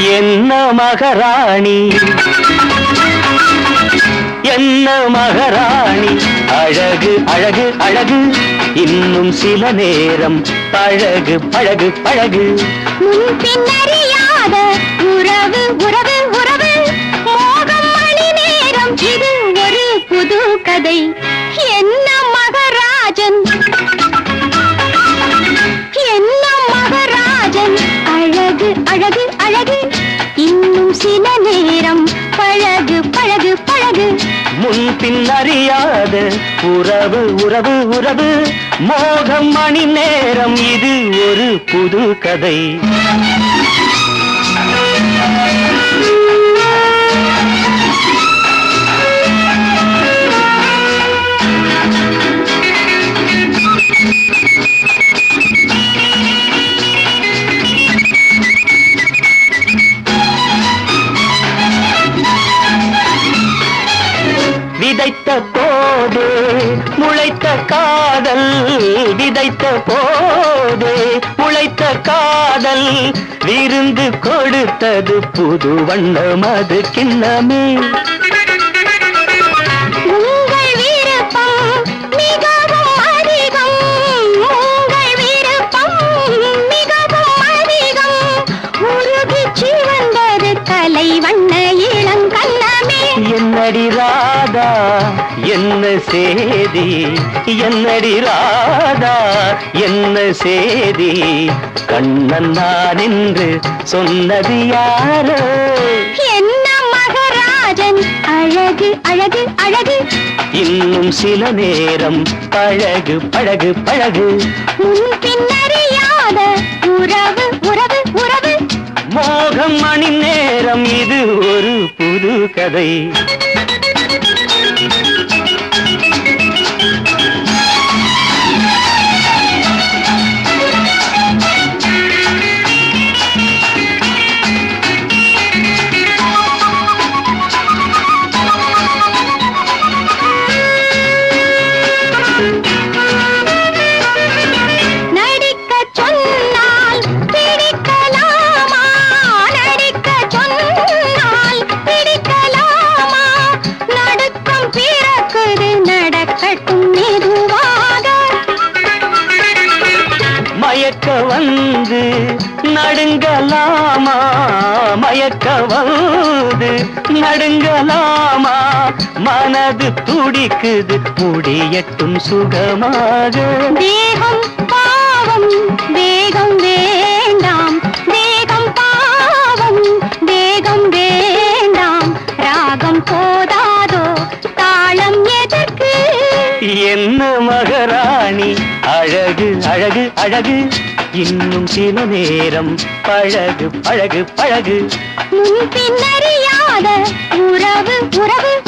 என்ன மகராணி? என்ன மகராணி? அழகு அழகு அழகு. இன்னும் சில நேரம் பழகு பழகு பழகு. முன் பின்னறியாத உறவு உறவு உறவு. மோகம் மணி நேரம் இது ஒரு புது கதை. என்ன மகராஜன்? என்ன மகராஜன்? அழகு அழகு பழகு இன்னும் சில நேரம் பழகு பழகு பழகு. முன் பின் அறியாத உறவு உறவு உறவு. மோகம் மணி நேரம் இது ஒரு புது கதை. விதைத்த போது முளைத்த காதல் விதைத்த போது முளைத்த காதல் விருந்து கொடுத்தது புது வண்ணம் அது கிண்ணமே. வண்ண இளங்க என்னடி ராதா என்ன சேதி? என்னடி ராதா என்ன சேதி? கண்ணன் நான் என்று சொன்னது யாரோ? என்ன மகராஜன்? அழகு அழகு அழகு. இன்னும் சில நேரம் பழகு பழகு பழகு. கதை. மயக்க வந்து நடுங்கலாமா? மயக்க வந்து நடுங்கலாமா? மனது துடிக்குது முடியட்டும் சுகமாக. தேகம் பாவம் வேகம் வேண்டாம். என்ன மகராணி? அழகு அழகு அழகு. இன்னும் சில நேரம் பழகு பழகு பழகு. முன் பின்னறியாத உறவு உறவு